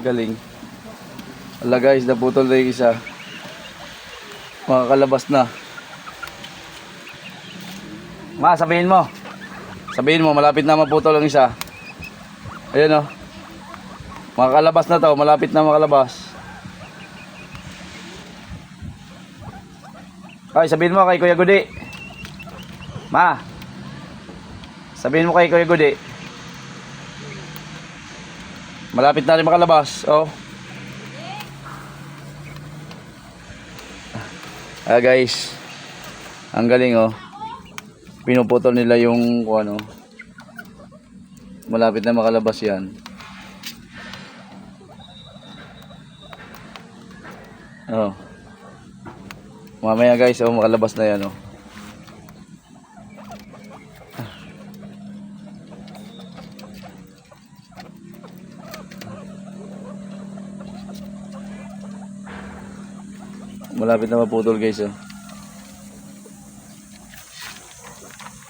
Galing. Ala guys, naputol na yung isa. Makakalabas na. Ma, sabihin mo. Sabihin mo, malapit na maputol ang isa. Ayun oh. Makakalabas na to, malapit na makalabas. Ay, sabihin mo kay Kuya Gudi. Ma. Sabihin mo kay Kuya Gudi. Malapit na rin makalabas. Oh. Ah guys. Ang galing oh. Pinuputol nila yung ano. Malapit na makalabas 'yan. Oh. Mamaya guys, oh makalabas na 'yan oh. Malapit na maputol guys oh.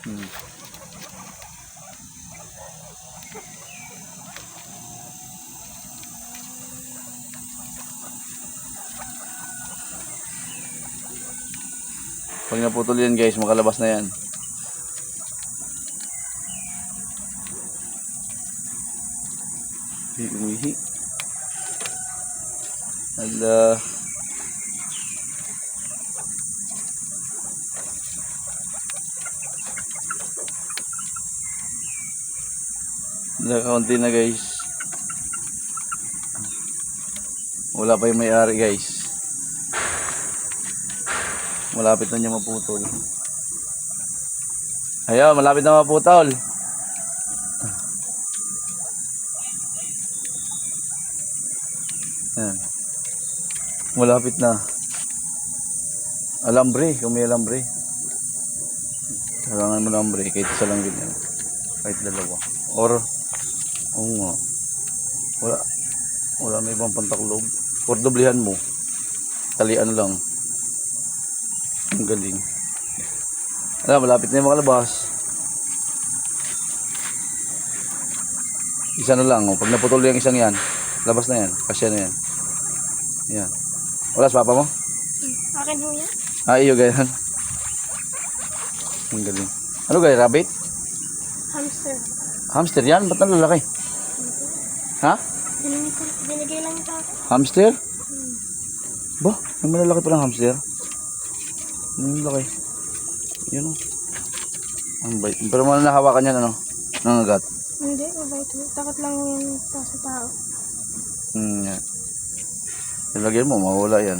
Hmm. Pag naputol yan guys, makalabas na yan. Umihi, umihi. Hala. Wala kaunti na guys. Wala pa yung may-ari guys. Malapit na niya maputol. Ayaw, malapit na maputol. Ayan. Malapit na. Alambre, kung may alambre. Kailangan mo alambre, kahit isa lang ganyan. Kahit dalawa. Or, oo nga. Wala. Wala may ibang pantaklob. Or doblihan mo. Talian lang. Ang galing. Ala, malapit na yung makalabas. Isa na lang, oh. Pag naputol yung isang yan, labas na yan. Kasya na yan. Yan. Wala sa papa mo? Akin ho yan. Ah, iyo ganyan. Ang galing. Ano gaya, rabbit? Hamster. Hamster yan? Ba't ang lalaki? Ha? Binigay, lang sa akin. Hamster? Hmm. Ba, may malalaki pa ng hamster. Ang laki. Yun o. Ang bait. Pero mo na nahawakan yan ano? Nangagat. Hindi, mabait. Takot lang pa sa tao. Hmm, yan. Ilagyan mo, mawala yan.